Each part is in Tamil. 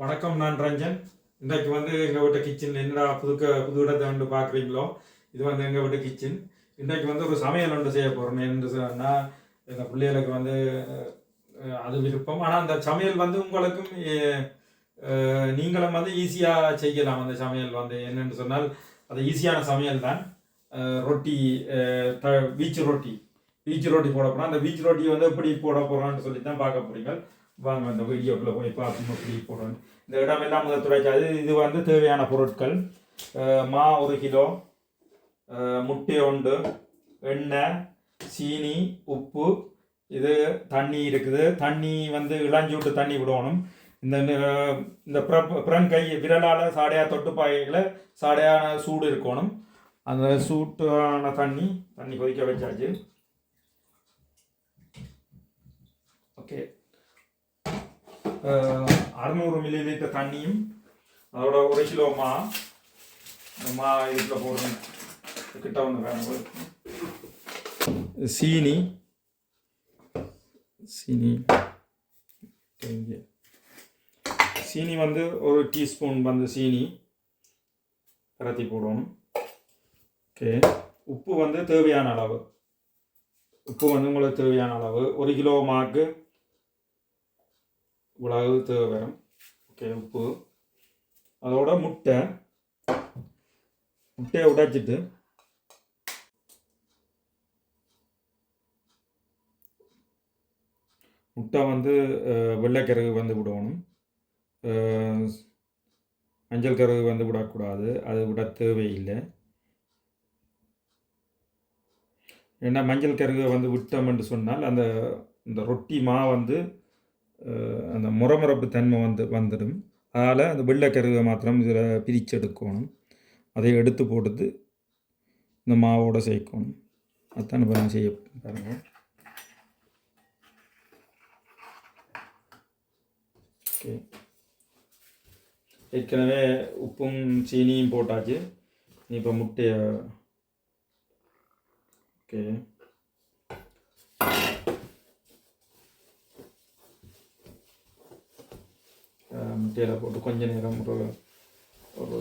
வணக்கம் நான் ரஞ்சன். இன்றைக்கு வந்து எங்கள் வீட்டு கிச்சன் என்னடா புதுக்க புது இடத்தை வந்து பார்க்குறீங்களோ? இது வந்து எங்கள் வீட்டு கிச்சன் இன்றைக்கு வந்து ஒரு சமையல் ஒன்று செய்ய போகிறோம் என்று சொன்னால் எங்கள் பிள்ளைகளுக்கு வந்து அது விருப்பம். ஆனால் அந்த சமையல் வந்து உங்களுக்கும் நீங்களும் வந்து ஈஸியாக செய்யலாம். அந்த சமையல் வந்து என்னென்னு சொன்னால் அது ஈஸியான சமையல் தான். ரொட்டி த பீச் ரொட்டி. பீச் ரொட்டி போட போகிறோம் அந்த பீச் ரொட்டி வந்து எப்படி போட போகிறோம்னு சொல்லி தான் பார்க்க போகிறீங்க வாங்க அந்த வீடியோக்குள்ளே போய் பார்ப்போம் எப்படி போடணும். இந்த இடம் எல்லாம் முதல் துறைச்சாது இது வந்து தேவையான பொருட்கள். மா ஒரு கிலோ முட்டை ஒன்று எண்ணெய் சீனி உப்பு இது தண்ணி இருக்குது. தண்ணி வந்து இளஞ்சி விட்டு தண்ணி விடணும். இந்த இந்த பிர- பிறன் கை விரலால் சாடையாக தொட்டு பாய்களை சாடையான சூடு இருக்கணும். அந்த சூட்டான தண்ணி தண்ணி கொதிக்க வச்சாச்சு ஓகே அறுநூறு மில்லி லிட்டர் தண்ணியும் அதோட ஒரு கிலோ மா மா இதில் போடுறேன் கிட்ட ஒன்று வேணும். சீனி. சீனி. சீனி வந்து ஒரு டீஸ்பூன் வந்து சீனி. பரத்தி போடணும். ஓகே. உப்பு வந்து தேவையான அளவு. உப்பு வந்து உங்களுக்கு தேவையான அளவு. ஒரு கிலோ மாக்கு இவ்வளவு தேவை. வரும் ஓகே உப்பு. அதோட முட்டை. முட்டையை உடைச்சிட்டு முட்டை வந்து வெள்ளைக்கருகு வந்து விடணும். மஞ்சள் கருகு வந்து விடக்கூடாது. அது விட தேவையில்லை. ஏன்னா மஞ்சள் கருகை வந்து விட்டோம்னு சொன்னால் அந்த இந்த ரொட்டி மா வந்து அந்த முறமுறப்பு தன்மை வந்து வந்துடும். அதால் அந்த வெள்ளைக்கருவை மாத்திரம் இதில் பிரித்து எடுக்கணும் அதை எடுத்து போட்டு இந்த மாவோடு சேர்க்கணும். அதான் இப்போ நான் செய்ய பாருங்கள் ஓகே. ஏற்கனவே உப்பும் சீனியும் போட்டாச்சு. நீ இப்போ முட்டையை ஓகே. முட்டையில் போட்டு கொஞ்ச நேரம் ஒரு ஒரு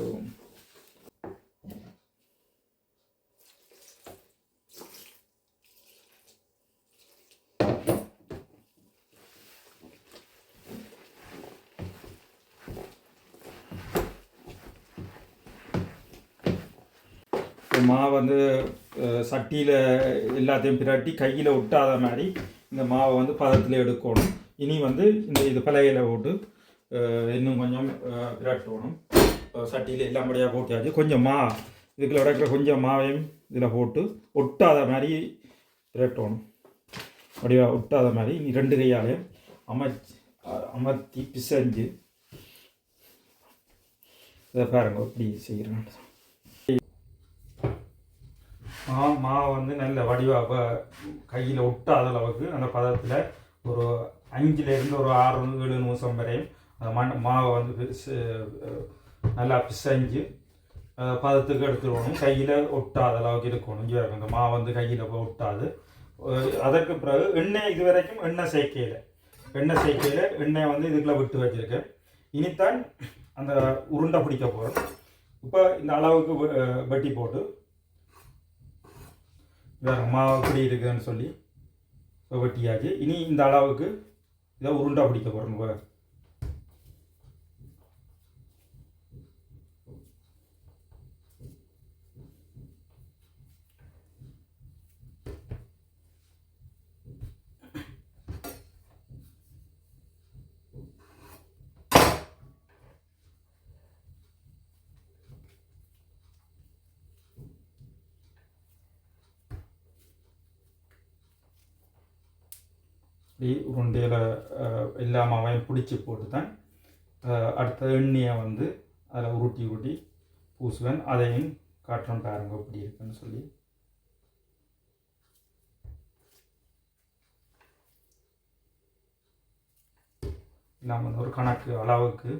மா மாவை வந்து சட்டியில் எல்லாத்தையும் பிரட்டி கையில் ஒட்டாத மாதிரி இந்த மாவை வந்து பதத்தில் எடுக்கணும் இனி வந்து இந்த இது பலகையில் போட்டு இன்னும் கொஞ்சம் அஹ், சட்டியில் எல்லாம் படியாக போட்டியாச்சு கொஞ்சம் மா இதுக்குள்ள கிடக்கிற கொஞ்சம் மாவையும் இதில் போட்டு ஒட்டாத மாதிரி விரட்டணும் அப்படியே ஒட்டாத மாதிரி ரெண்டு கையாலையும் அமைச்சு அமர்த்தி பிசைஞ்சு இதை பாருங்க இப்படி செய்கிறேன் மா மாவை வந்து நல்ல வடிவாக கையில் ஒட்டாத அளவுக்கு அந்த பதத்தில் ஒரு அஞ்சுலேருந்து ஒரு ஆறு ஏழு நிமிஷம் வரையும் அந்த மண் மாவை வந்து நல்லா பிசைஞ்சு பதத்துக்கு எடுத்துடணும் கையில் ஒட்டாத அளவுக்கு இருக்கணும். இங்கே இருக்கும் இந்த மாவு வந்து கையில் ஒட்டாது. அதற்கு பிறகு எண்ணெய் இது வரைக்கும் எண்ணெய் சேர்க்கையில். எண்ணெய் சேர்க்கையில் எண்ணெய் வந்து இதுக்குள்ளே விட்டு வச்சுருக்கேன். இனித்தான் அந்த உருண்டை பிடிக்க போகிறோம் இப்போ இந்த அளவுக்கு வெட்டி போட்டு வேறு மாவு பிடி இருக்குதுன்னு சொல்லி வெட்டியாச்சு. இனி இந்த அளவுக்கு இதை உருண்டை பிடிக்க போகிறோம் இப்படி உருண்டையில் எல்லா மாவையும் பிடிச்சி போட்டு தான் அடுத்த எண்ணெயை வந்து அதில் உருட்டி உருட்டி பூசுவேன் அதையும் காட்டுறோம் பாருங்க இப்படி இருக்குன்னு சொல்லி நம்ம வந்து ஒரு கணக்கு அளவுக்கு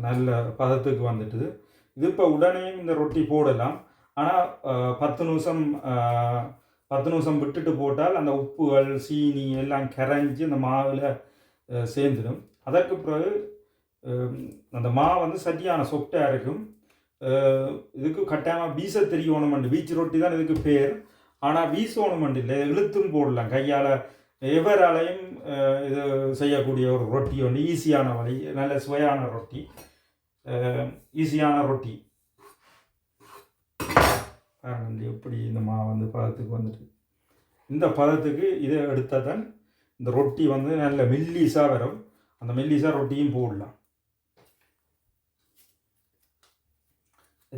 நல்ல பதத்துக்கு வந்துட்டுது இது இப்போ உடனே இந்த ரொட்டி போடலாம் ஆனால் பத்து நிமிஷம் பத்து நிமிஷம் விட்டுட்டு போட்டால் அந்த உப்புகள் சீனி எல்லாம் கரைஞ்சி அந்த மாவில் சேர்ந்துடும். அதற்கு பிறகு அந்த மா வந்து சரியான சொட்டாக இருக்கும். இதுக்கு கட்டாயமாக வீச தெரியணுமெண்டு. வீச்சு ரொட்டி தான் இதுக்கு பேர். ஆனால் வீசணுமெண்டு இல்லை. இழுத்தும் போடலாம். கையால் எவராலையும் இது செய்யக்கூடிய ஒரு ரொட்டி ஒன்று. ஈஸியான வழி. நல்ல சுவையான ரொட்டி. ஈஸியான ரொட்டி. பாருங்க எப்படி இந்த மா வந்து பதத்துக்கு வந்துட்டு. இந்த பதத்துக்கு இதை எடுத்தால் தான் இந்த ரொட்டி வந்து நல்ல மெல்லிஸாக வரும். அந்த மெல்லிஸா ரொட்டியும் போடலாம்.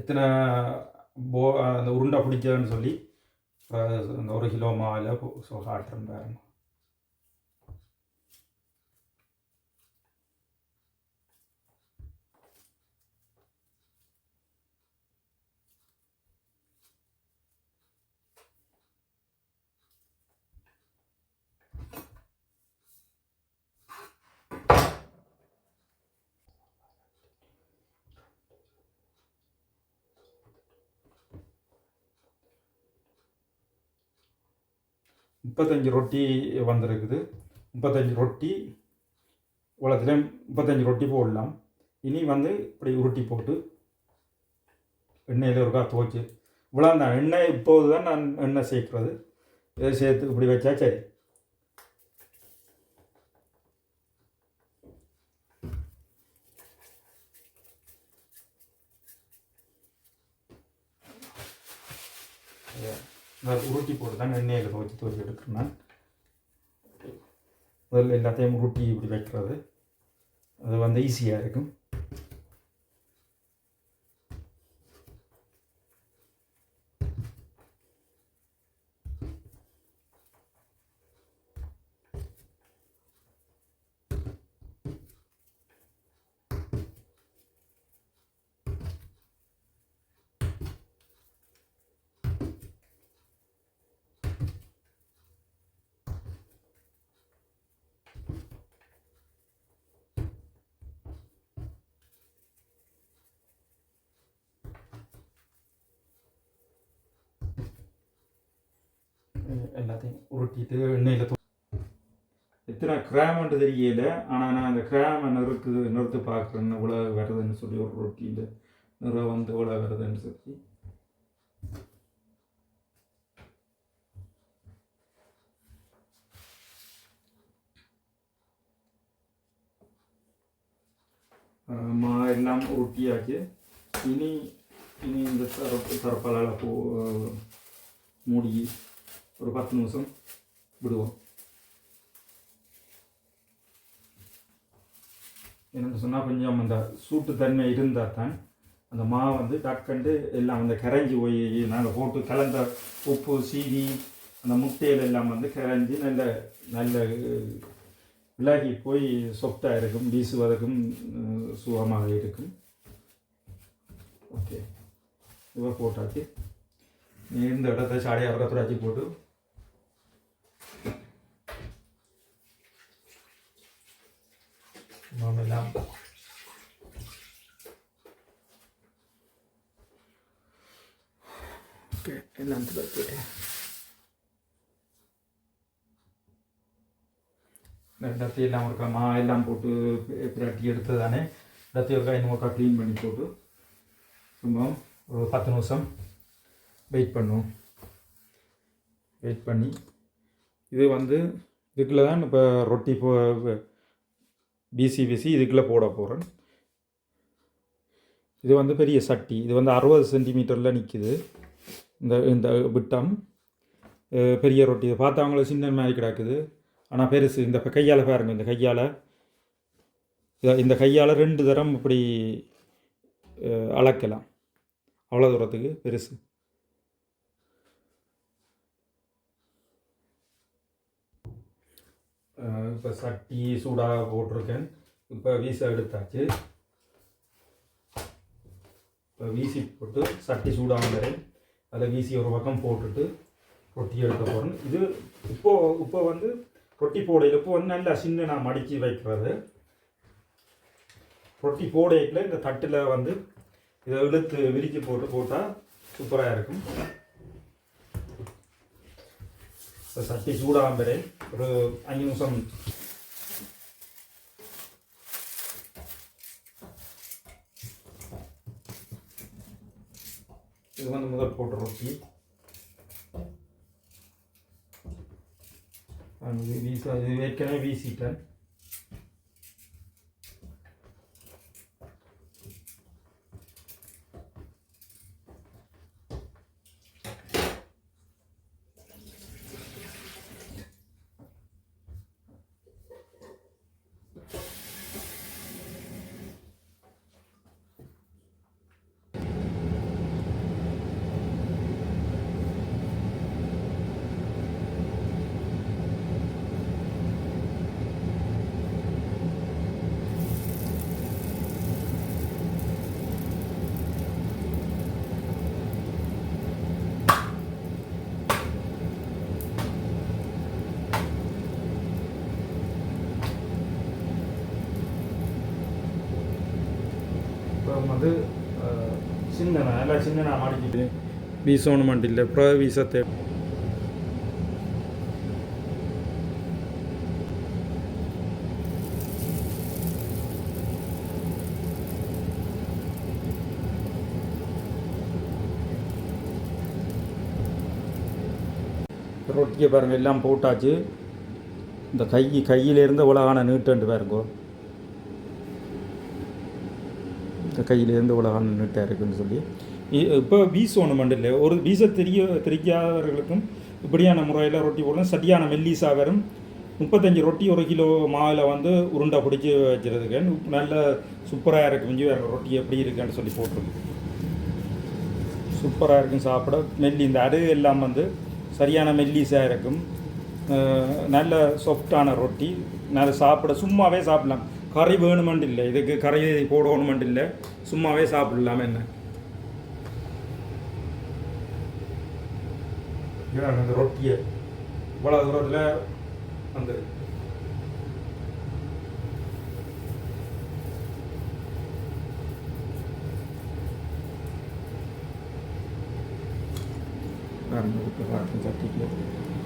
எத்தனை போ அந்த உருண்டை பிடிச்சதுன்னு சொல்லி அந்த ஒரு கிலோ மாவில் காட்டுறேன் பாருங்க. முப்பத்தஞ்சு ரொட்டி வந்திருக்குது. முப்பத்தஞ்சு ரொட்டி உலகத்தில் முப்பத்தஞ்சு ரொட்டி போடலாம். இனி வந்து இப்படி உருட்டி போட்டு எண்ணெயில் ஒருக்கா துவைச்சு இவ்வளோ தான் எண்ணெய் இப்போது தான் நான் எண்ணெய் சேர்க்குறது. இதை சேர்த்து இப்படி வச்சா சரி. முதல் உருட்டி போட்டு தான் எண்ணெயில் துவைச்சி துவைச்சி எடுக்கிறேன் நான் முதல்ல எல்லாத்தையும் உருட்டி இப்படி வைக்கிறது அது வந்து ஈஸியாக இருக்கும் எல்லாத்தையும் உருட்டிட்டு எண்ணெயில் எத்தனை கிராமன்ட்டு தெரியல. ஆனால் நான் அந்த கிராம் நிறுத்து நிறுத்து பார்க்குறேன்னு இவ்வளோ வருதுன்னு சொல்லி ஒரு ரொட்டியில் நிற வந்து இவ்வளோ வருதுன்னு சொல்லி. மா எல்லாம் உருட்டியாச்சு. இனி இனி இந்த தரப்பு தரப்பால் போ மூடி ஒரு பத்து நிமிஷம் விடுவோம். என்னென்னு சொன்னால் கொஞ்சம் அந்த சூட்டு தன்மை இருந்தால் தான் அந்த மா வந்து டக்குண்டு எல்லாம் அந்த கரைஞ்சி போய் நாங்கள் போட்டு கலந்த உப்பு சீனி அந்த முட்டையில் எல்லாம் வந்து கரைஞ்சி நல்ல நல்ல விலகி போய் சொப்டாக இருக்கும் வீசுவதற்கும் சுகமாக இருக்கும். ஓகே இவ போட்டாச்சு. இந்த இடத்த சாடையாக இருக்க போட்டு ஓகே எல்லாம் துராச்சி டத்தி எல்லாம் ஒருக்கா மா எல்லாம் போட்டு பிரட்டி எடுத்து தானே டத்தி ஒருக்கா இன்னும் ஒருக்கா க்ளீன் பண்ணி போட்டு சும்மா ஒரு பத்து நிமிஷம் வெயிட் பண்ணுவோம் வெயிட் பண்ணி இது வந்து இதுக்குள்ள தான் இப்போ ரொட்டி போ பிசி பிசி இதுக்குள்ளே போட போகிறேன் இது வந்து பெரிய சட்டி. இது வந்து அறுபது சென்டிமீட்டரில் நிற்கிது இந்த இந்த விட்டம். பெரிய ரொட்டி. இதை பார்த்தா சின்ன மாதிரி கிடக்குது. ஆனால் பெருசு. இந்த கையால் பாருங்க. இந்த கையால். இந்த கையால் ரெண்டு தரம் இப்படி அளக்கலாம். அவ்வளோ தூரத்துக்கு பெருசு. இப்போ சட்டி சூடாக போட்டிருக்கேன். இப்போ வீச எடுத்தாச்சு. இப்போ வீசி போட்டு சட்டி சூடாக அதை வீசி ஒரு பக்கம் போட்டுட்டு ரொட்டி எடுக்க போகிறேன் இது இப்போ இப்போ வந்து ரொட்டி போடையில் இப்போ வந்து நல்லா சின்ன நான் மடித்து வைக்கிறது. ரொட்டி போடையில் இந்த தட்டில் வந்து இதை இழுத்து விரிச்சு போட்டு போட்டால் சூப்பராக இருக்கும். சட்டி சூடாகும் வரை ஒரு அஞ்சு நிமிஷம். இது வந்து முதல் போட்டு ரொட்டி ஆ, இது வீச இது ஏற்கனவே வீசிட்டேன் இப்போ வந்து சின்ன ಎಲ್ಲ ಚಿನ್ನ ಮಾಡಿದ್ದೀನಿ ಬೀಸೋಣ ಮಾಡಿಲ್ಲ ಪ್ರ ಬೀಸತ್ತೆ ரொட்டியை பாருங்கள் எல்லாம் போட்டாச்சு இந்த கை கையிலேருந்து உலகான நீட்டுன்ட்டு பாருங்கோ கையிலேருந்து உலகம் நின்றுட்டா இருக்குன்னு சொல்லி. இ- இப்போ வீசோணும் மண்டில் ஒரு வீச தெரிய தெரிக்காதவர்களுக்கும் இப்படியான முறையில் ரொட்டி போடலாம் சரியான மெல்லிசாக வரும் முப்பத்தஞ்சு ரொட்டி ஒரு கிலோ மாவில் வந்து உருண்டை பிடிச்சி வச்சுருதுக்கு நல்ல சூப்பராக இருக்கும் இஞ்சி வேறு ரொட்டி எப்படி இருக்குன்னு சொல்லி போட்டிருக்கு. சூப்பராக இருக்கும் சாப்பிட. மெல்லி இந்த அரு எல்லாம் வந்து சரியான மெல்லிஸாக இருக்கும். நல்ல சாஃப்டான ரொட்டி. நல்ல சாப்பிட சும்மாவே சாப்பிடலாம். கறி வேணுமெண்டு இல்லை. இதுக்கு கறி போடணுமெண்டு இல்லை. சும்மாவே சாப்பிடலாம் என்ன? அந்த ரொட்டியை. இவ்வளோ தூரத்தில் வந்து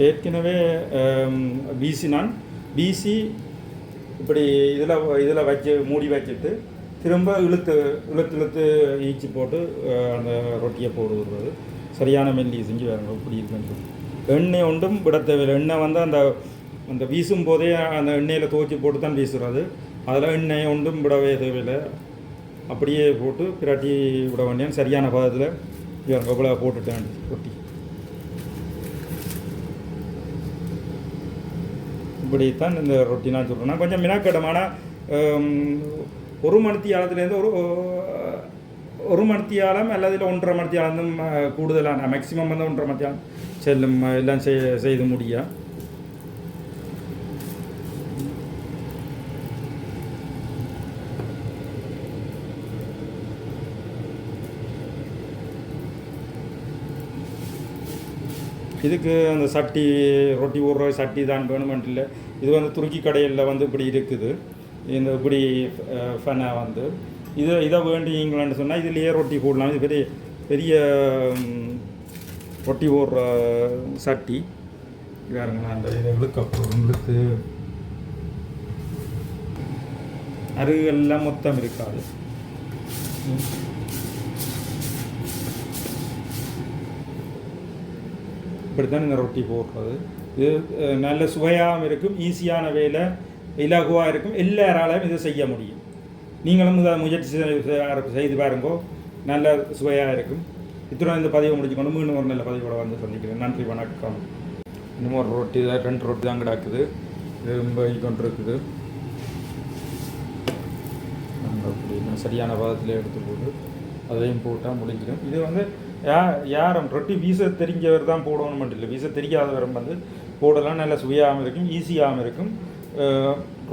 ஏற்கனவே வீசினான். வீசி இப்படி இதில் இதில் வச்சு மூடி வச்சுட்டு திரும்ப இழுத்து இழுத்து இழுத்து ஈச்சி போட்டு அந்த ரொட்டியை போடுவது சரியான மெல்லி செஞ்சு வேறு இப்படி இருக்குன்னு சொல்லி. எண்ணெய் ஒன்றும் விட தேவையில்லை. எண்ணெய் வந்து அந்த அந்த வீசும் போதே அந்த எண்ணெயில் துவச்சி போட்டு தான் வீசுறது. அதில் எண்ணெய் ஒன்றும் விடவே தேவையில்லை. அப்படியே போட்டு பிராட்டி விட வேண்டிய சரியான பதத்தில் இவ்வளோ போட்டுட்டேன் ரொட்டி. இப்படித்தான் இந்த ரொட்டி நான் சொல்கிறேன் நான் கொஞ்சம் மினாக்கடமான ஒரு மணித்தி ஆழத்துலேருந்து ஒரு ஒரு மணித்தியாலம் அல்லது இல்லை ஒன்றரை மணித்தியாலம் கூடுதலான மேக்ஸிமம் வந்து ஒன்றரை மணித்தியாலம் செல்லும் எல்லாம் செய் செய்து முடியும் இதுக்கு அந்த சட்டி ரொட்டி ஊடுற சட்டி தான் வேணுமென்ட்டு இல்லை இது வந்து துருக்கி கடையில் வந்து இப்படி இருக்குது. இந்த இப்படி ஃபெனை வந்து. இதை இதை வேண்டிங்களான்னு சொன்னால் இதுலேயே ரொட்டி போடலாம். இது பெரிய பெரிய ரொட்டி போடுற சட்டி. வேறுங்களா அந்த இதை இழுக்க இழுத்து. அருகெல்லாம் மொத்தம் இருக்காது. இப்படி தான் இந்த ரொட்டி போடுறது. இது நல்ல சுவையாகவும் இருக்கும் ஈஸியான வேலை இலகுவாக இருக்கும் எல்லாராலையும் இதை செய்ய முடியும். நீங்களும் இதை முயற்சி செய்து பாருங்கோ. நல்ல சுவையாக இருக்கும். இத்துடன் இந்த பதிவை முடிச்சுக்கொண்டு மீண்டும் ஒரு நல்ல பதிவோட வந்து சந்திக்கிறேன். நன்றி வணக்கம். இன்னும் ஒரு ரொட்டி தான் ரெண்டு ரொட்டி தான் கிடக்குது. இது ரொம்ப கொண்டு இருக்குது சரியான பதத்தில் எடுத்து போட்டு அதையும் போட்டால் முடிஞ்சிடும். இது வந்து யா யாரும் ரொட்டி வீச தெரிஞ்சவர் தான் போடணும் மட்டும் இல்லை. வீச தெரியாதவரும் வந்து போடலாம். நல்ல சுவையாகவும் இருக்கும் ஈஸியாகவும் இருக்கும்.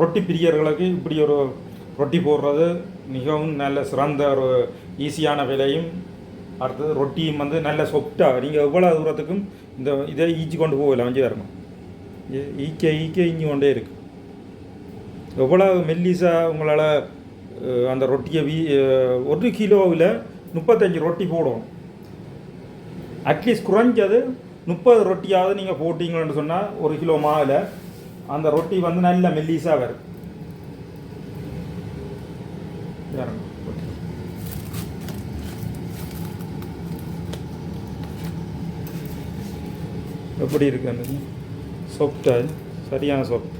ரொட்டி பிரியர்களுக்கு இப்படி ஒரு ரொட்டி போடுறது மிகவும் நல்ல சிறந்த ஒரு ஈஸியான விலையும். அடுத்தது ரொட்டியும் வந்து நல்ல சொப்டாக நீங்கள் எவ்வளோ தூரத்துக்கும் இந்த இதை ஈச்சி கொண்டு போகல வஞ்சி வரணும். ஈக்க ஈக்க இஞ்சி கொண்டே இருக்கு. எவ்வளோ மெல்லிஸாக உங்களால் அந்த ரொட்டியை வீ ஒரு கிலோவில் முப்பத்தஞ்சு ரொட்டி போடும் அட்லீஸ்ட் குறைஞ்சது முப்பது ரொட்டியாவது நீங்கள் போட்டிங்கன்னு சொன்னால் ஒரு கிலோ மாவில் அந்த ரொட்டி வந்து நல்ல மெல்லிஸாக வரும். எப்படி இருக்கு அந்த சாஃப்டாக சரியான சாஃப்ட்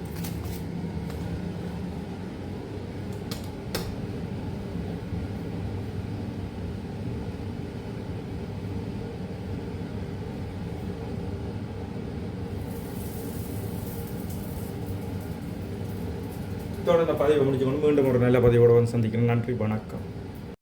பதிவை முடிச்சுக்கொண்டு மீண்டும் ஒரு நல்ல பதிவோடு வந்து சந்திக்கிறேன். நன்றி வணக்கம்.